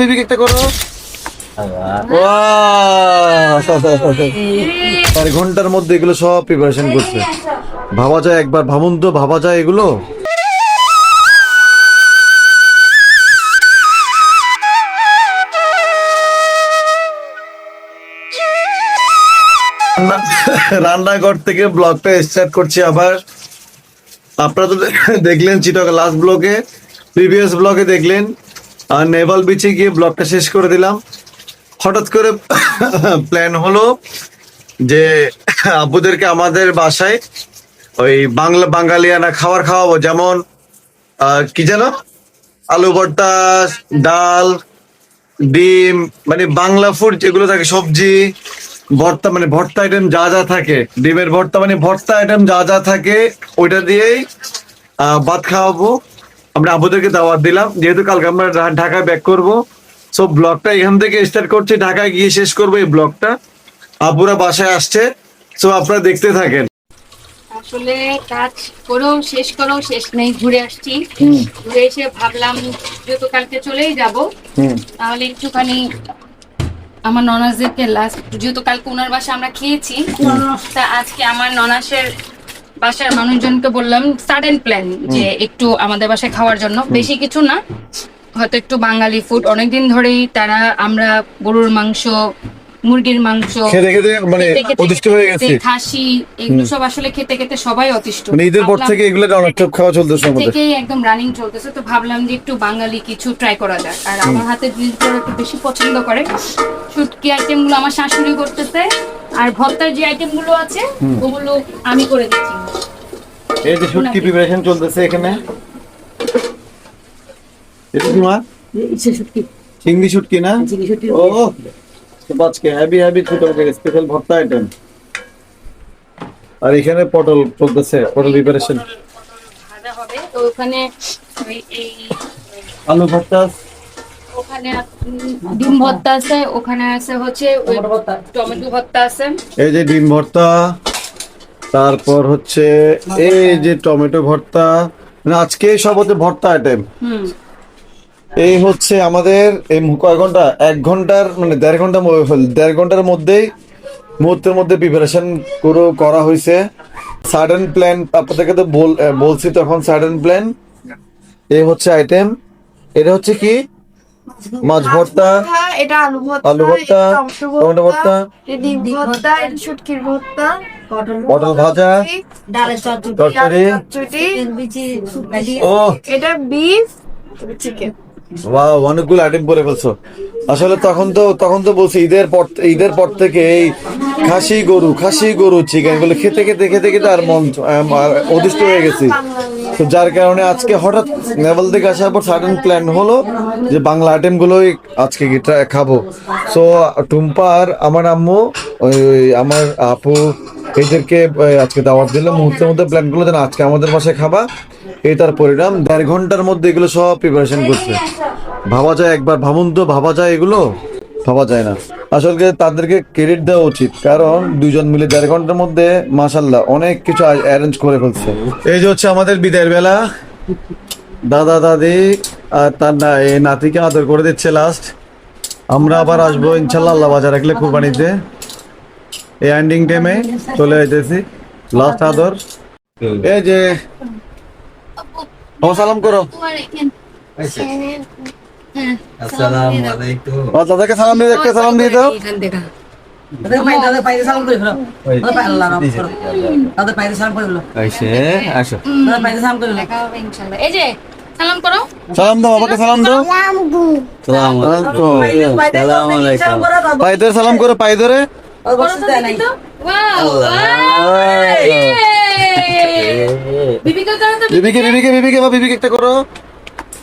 বিবি একটা করো। চার ঘণ্টার মধ্যে এগুলো সব প্রিপারেশন করছে। ভাবা যায় একবার ভাবুন তো ভাবা যায় এগুলো? রান্নাঘর থেকে ব্লগটা স্টার্ট করছি আবার। আপনারা তো দেখলেন চিটক লাস্ট ব্লগে প্রিভিয়াস ব্লগে দেখলেন। আর নেভাল বিচে গিয়ে ব্লগটা শেষ করে দিলাম। হঠাৎ করে প্ল্যান হলো যে আব্বুদেরকে আমাদের বাসায় ওই বাংলা, বাঙালিয়ানা খাবার খাওয়াবো। যেমন কি যেন? আলু ভর্তা, ডাল, ডিম মানে বাংলা ফুড যেগুলো থাকে, সবজি, ভর্তা মানে ভর্তা আইটেম যা যা থাকে, ডিমের ভর্তা মানে ভর্তা আইটেম যা যা থাকে, ওইটা দিয়েই ভাত খাওয়াবো। আমরা আবুদেরকে দাওয়াত দিলাম। যেহেতু কালকে আমরা ঢাকায় ব্যাক করব সো ব্লগটা এখান থেকে স্টার্ট করছি। ঢাকায় গিয়ে শেষ করব এই ব্লগটা আব্বুরা বাসায় আসছে সো আপনারা দেখতে থাকেন। আসলে কাজ করেও শেষ করেও শেষ নেই ঘুরে আসছি। ঘুরে এসে ভাবলাম যত কালকে চলেই যাব তাহলে একটুখানি আমার ননাসদেরকে লাস্ট যেহেতু কালকে ওনার বাসা আমরা খেয়েছি তা আজকে আমার ননাসের বাসার মানুষজনকে বললাম সাডেন প্ল্যান যে একটু আমাদের বাসায় খাওয়ার জন্য। বেশি কিছু না হয়তো একটু বাঙালি ফুড অনেকদিন ধরেই তারা আমরা গরুর মাংস মুরগির মাংস খেতে খেতে মানে অতিষ্ঠ হয়ে গেছে। খাসি এগুলো সব আসলে খেতে খেতে সবাই অতিষ্ঠ। মানে ঈদের পর থেকে এগুলো অনেক খাওয়া চলতেছে আমাদের। থেকেই একদম রানিং চলতেছে তো ভাবলাম যে একটু বাঙালি কিছু ট্রাই করা যাক। আর আমার হাতে জিনিসগুলো একটু বেশি পছন্দ করে। শুটকি আইটেমগুলো আমার শাশুড়ি করতেছে। আর ভর্তার যে আইটেমগুলো আছে ওগুলো আমি করে দিচ্ছি। এই যে শুটকি প্রিপারেশন চলতেছে এখানে? এটা কি মা? শুটকি চিংড়ি শুটকি না? ও তো আজকে হেভি হেভি ছোট স্পেশাল ভর্তা আইটেম আর এখানে পটল চলতেছে পটল প্রিপারেশন ভাজা হবে। তো ওখানে ওই এই আলু ভর্তা ওখানে ডিম ভর্তা আছে ওখানে আছে হচ্ছে টমেটো ভর্তা। আছে। এই যে ডিম ভর্তা তারপর হচ্ছে এই যে টমেটো ভর্তা মানে আজকে সব হচ্ছে ভর্তা আইটেম এই হচ্ছে আমাদের এই কয় ঘণ্টা? এক ঘণ্টার মানে দেড় ঘণ্টা দেড় ঘণ্টার মধ্যেই মুহূর্তের মধ্যে প্রিপারেশন পুরো করা হয়েছে। সাডেন প্ল্যান আপনাদেরকে তো বলছি তখন সাডেন প্ল্যান এই হচ্ছে আইটেম এটা হচ্ছে কি? মাছ ভর্তা এটা আলু ভর্তা আলু ভর্তা, টমেটো ভর্তা, ডিম ভর্তা এটা শুটকির ভর্তা পটল ভাজা ডালের চচ্চড়ি ও। এটা বিফ চিকেন। ওয়াও অনেকগুলো আইটেম করে ফেলছো। আসলে তখন তো তখন তো বলছি ঈদের পর ঈদের পর থেকে এই খাসি গরু খাসি গরু চিকেনগুলো খেতে খেতে খেতে খেতে আর মন অতিষ্ঠ হয়ে গেছি। তো যার কারণে আজকে হঠাৎ নেভাল থেকে আসার পর সাডেন প্ল্যান হলো যে বাংলা আইটেমগুলোই আজকে খাব। সো টুম্পা আর আমার আম্মু, ওই আমার আপু, এদেরকে আজকে দাওয়াত দিল। মুহূর্তের মধ্যে প্ল্যান করল যেন আজকে আমাদের বাসায় খাবা। এই তার পরিণাম। দেড় ঘণ্টার মধ্যে এগুলো সব প্রিপারেশন করছে। ভাবা যায় একবার ভাবুন তো, ভাবা যায় এগুলো? ভাবা যায় না। আসলে তাদেরকে ক্রেডিট দেওয়া উচিত। কারণ দুজন মিলে দেড় ঘণ্টার মধ্যে মাসাল্লাহ অনেক কিছু অ্যারেঞ্জ করে ফেলছে। এই যে হচ্ছে আমাদের বিদায়ের বেলা। দাদা, দাদি আর তার না এই নাতিকে আদর করে দিচ্ছে লাস্ট আমরা আবার আসব ইনশাল্লাহ আল্লাহ বাজার রাখলে কুরবানিতে। এই এন্ডিং টাইমে চলে যাইতেছি। লাস্ট আদর। এই যে সালাম করো। আসসালামু আলাইকুম। ও দাদাকে সালাম দিয়ে একটা সালাম দিয়ে দাও। এখান থেকে তাদের পায়ে তাদের পায়ে সালাম করে। এই যে সালাম সালাম দাও বাবাকে সালাম দাও। সালাম সালাম আলাইকুম পায়ে ধরে সালাম করো বিবিকে। বিবিকে বিবিকে বা বিবিকে একটা করো।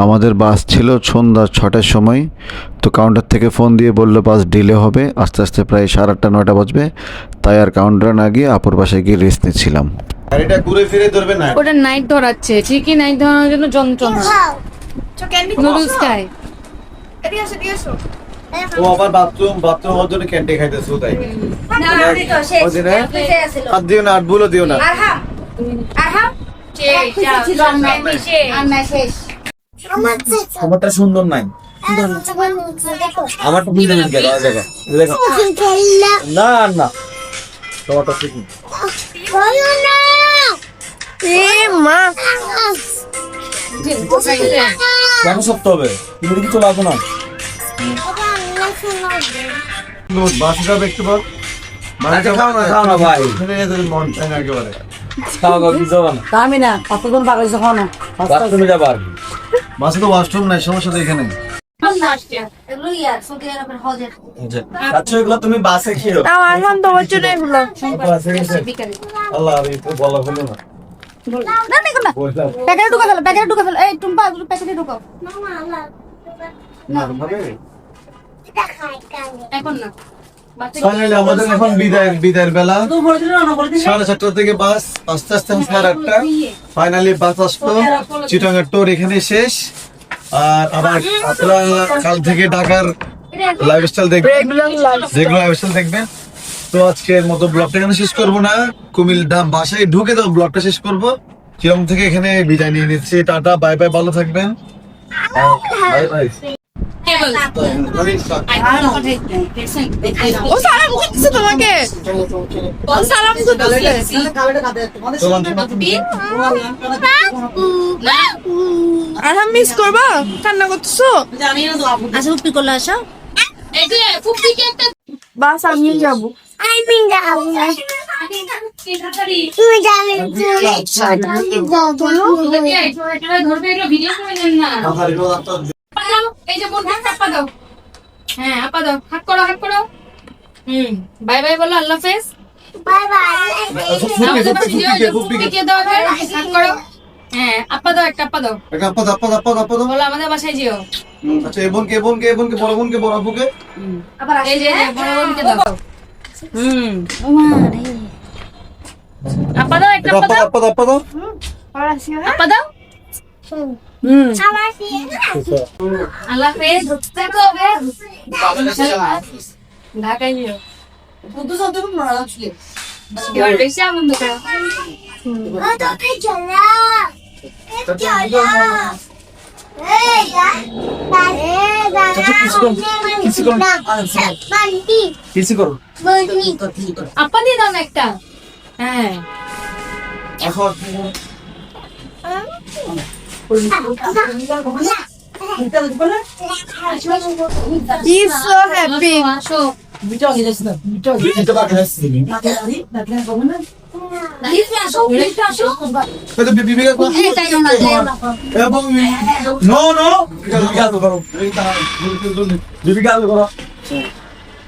আর আমাদের বাস ছিল সন্ধ্যা ছটার সময়। তো কাউন্টার থেকে ফোন দিয়ে বলল বাস ডিলে হবে। আস্তে আস্তে প্রায় সাড়ে আটটা নয়টা বাজবে। তাই আর কাউন্টারে না গিয়ে আপুর বাসায় গিয়ে রেস্ট নিচ্ছিলাম। আর এটা ঘুরে ফিরে ধরবে না? ওটা নাইট ধরাচ্ছে। ঠিকই নাইট ধরানোর জন্য যন্ত্রণা তো ক্যান্ডি নুডলস খায় ও আবার বাথরুম বাথরুম হওয়ার জন্য ক্যান্টি খাইতেছে তাই ওই দিনে হাত দিও না আর ভুলও দিও না। আরহা আরহা আমারটা সুন্দর নাই। আমারটা বুঝতে না গেল দেখো দেখো। না না। তোমারটা ঠিক না। মা। কেন সত্য হবে। তুমি কিছু লাগো না। দেখতে পাও আচ্ছা, খাও না। মন আমি না কতক্ষণ পাগল যখন বাথরুমে যাব আর কি। বাসে তো ওয়াশরুম নাই সমস্যা তো এখানে আচ্ছা এগুলো তুমি বাসে খেও তাও আরহাম তোমার জন্য এগুলো। আল্লাহ আমি তো বলা হলো না। বললাম। প্যাকেটে ঢুকা ফেলো প্যাকেটে ঢুকা ফেলো। এই টুম্পা দুটো প্যাকেটে ঢুকাও। এখন না। ফাইনালি আমাদের এখন বিদায় বিদায়ের বেলা। সাড়ে সাতটা থেকে বাস আস্তে আস্তে সাড়ে আটটা। ফাইনালি বাস আসলো। চিটাঙ্গার টোর এখানে শেষ। আর আবার আপনারা কাল থেকে ঢাকার লাইফস্টাইল দেখবেন। যেগুলো লাইফস্টাইল দেখবেন। তো আজকের মতো ব্লগটা এখানে শেষ করব না। কুমিল ডাম বাসায় ঢুকে তো ব্লগটা শেষ করব। চিরং থেকে এখানে বিদায় নিয়ে নিচ্ছি। টাটা বাই বাই ভালো থাকবেন। বাই বাই ও সালাম করতেছে তোমাকে। ও সালাম করতেছে। আরহাম মিস করবা? কান্না করতেছো? আচ্ছা উপি করলে আসো। এই যে ফুপিকে একটা বাস আমি যাব। আমি যাব তুই যাবি তুই ধরবে ভিডিও করে না। আপা দাও, এই যে বোন হাত আপা দাও হ্যাঁ আপা দাও হাত করো হাত করো হুম বাই বাই বলো আল্লাহ হাফেজ বাই বাই আমাদের বাসায় যেও, যে ফুপিকে দাও আগে, হাত করো হ্যাঁ আপা দাও একটা আপা দাও আপদ আপদ আপদ আপদ বলো আমাদের বাসায় যেও আচ্ছা এই বোনকে বোনকে এই বোনকে বড় বোনকে বড় আপুকে যে এই যে, বড় বোনকে দাও হুম আপা দাও একটা আপা দাও আপদ আপদ আর আসি আপা দাও আল্লাহ হাফেজ। দেখো ঢাকায় বান্টি কিছু করো বান্টি আপা দিয়ে দাও একটা হ্যাঁ He's so happy. আসো মিটা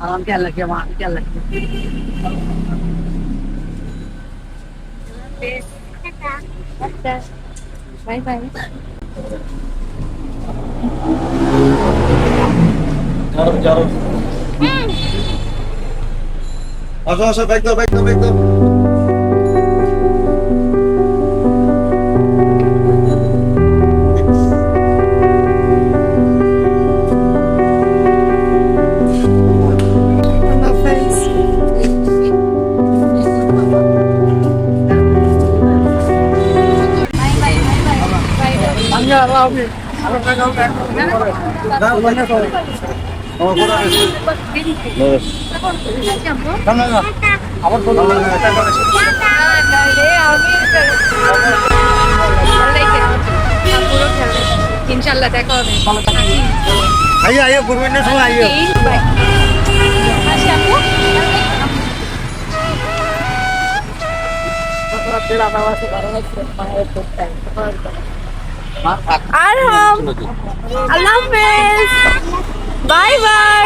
আরাম কে লাগে আমার কে লাগে বাই বাই যাও যাও আসো আসো ব্যাগ দাও ব্যাগ দাও ব্যাগ দাও বড় ইনশাল্লাহ দেখা হবে আইয়া আইয়া না সময় আইয়া আর হাম আল্লাহ হাফেজ বাই বাই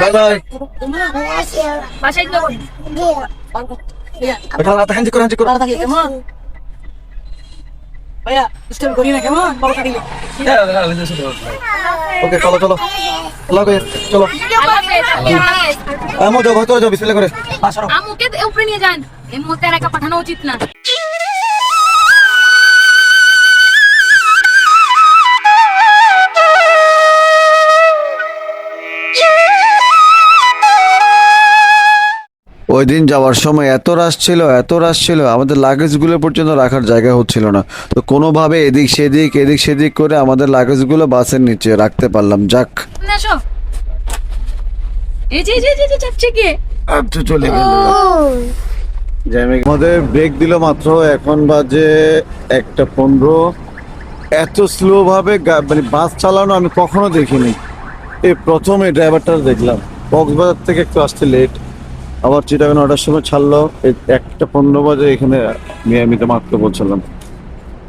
বাই বাই বাসায় যাব এটা রাতে হাঞ্জি করে হাঞ্জি করে থাকি কেমন ভাইয়া স্টেপ করি না কেমন বাবা থাকি ওকে চলো চলো। আল্লাহ হাফেজ, চলো। হাফেজ, হাফেজ। আমো যাও ভয় করে যাও বিসমিল্লাহ করে। আমুকে উপরে নিয়ে যান। এই মুহূর্তে একা পাঠানো উচিত না। ওই দিন যাওয়ার সময় এত রাশ ছিল এত রাশ ছিল আমাদের লাগেজগুলো পর্যন্ত রাখার জায়গা হচ্ছিল না। তো কোনোভাবে এদিক সেদিক এদিক সেদিক করে আমাদের লাগেজগুলো বাসের নিচে রাখতে পারলাম। যাক। না আসো এই যে এই যে, যে, যাচ্ছে কে? আর তো চলে গেল। আমাদের ব্রেক দিল মাত্র এখন বাজে একটা পনেরো। এত স্লো ভাবে গা- মানে বাস চালানো আমি কখনো দেখিনি। এই প্রথম এই ড্রাইভারটা দেখলাম। কক্সবাজার থেকে একটু আসতে লেট আবার চিটাগান নটার সময় ছাড়লো। একটা পনেরো বাজে এখানে মিয়ামিতে মাত্র পৌঁছালাম।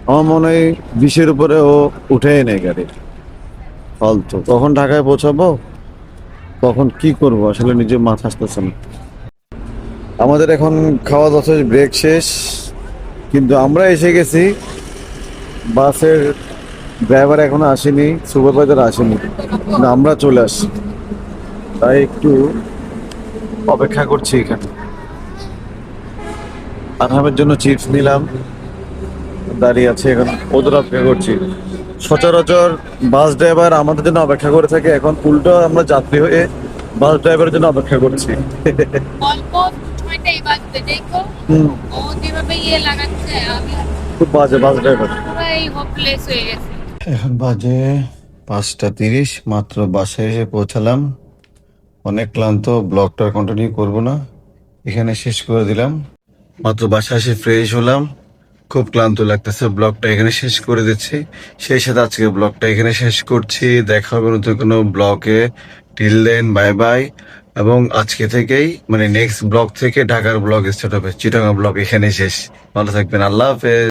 আমার মনে হয় বিশের উপরে ও উঠেই নেই গাড়ি। ফালতু। কখন ঢাকায় পৌঁছাবো? কখন কি করব? আসলে নিজে মাথা আসতেছে না। আমাদের এখন খাওয়া দাওয়া ব্রেক শেষ। কিন্তু আমরা এসে গেছি। বাসের ড্রাইভার এখনও আসেনি সুপারভাইজার আসেনি। আমরা চলে আসি তাই একটু অপেক্ষা করছি এখানে। আনহামের জন্য চিপস নিলাম। দাঁড়িয়ে আছে এখন ওদের অপেক্ষা করছি। সচরাচর বাস ড্রাইভার আমাদের জন্য অপেক্ষা করে থাকে। এখন উল্টো আমরা যাত্রী হয়ে বাস ড্রাইভারের জন্য অপেক্ষা করছি। ইয়ে খুব বাজে বাস ড্রাইভার। পুরাই হোপলেস হয়ে গেছি। এখন বাজে পাঁচটা তিরিশ মাত্র বাসায় এসে পৌঁছালাম। অনেক ক্লান্ত, ব্লগটা কন্টিনিউ করব না। এখানে শেষ করে দিলাম। মাত্র বাসা এসে ফ্রেশ হলাম। খুব ক্লান্ত লাগতেছে, ব্লগটা এখানে শেষ করে দিচ্ছি। সেই সাথে আজকে ব্লগটা এখানে শেষ করছি। দেখা হবে নতুন কোনো ব্লগে। টিল দেন বাই বাই এবং আজকে থেকেই মানে নেক্সট ব্লগ থেকে ঢাকার ব্লগ স্টার্ট হবে। চিটাগাং ব্লগ এখানে শেষ। ভালো থাকবেন। আল্লাহ হাফেজ।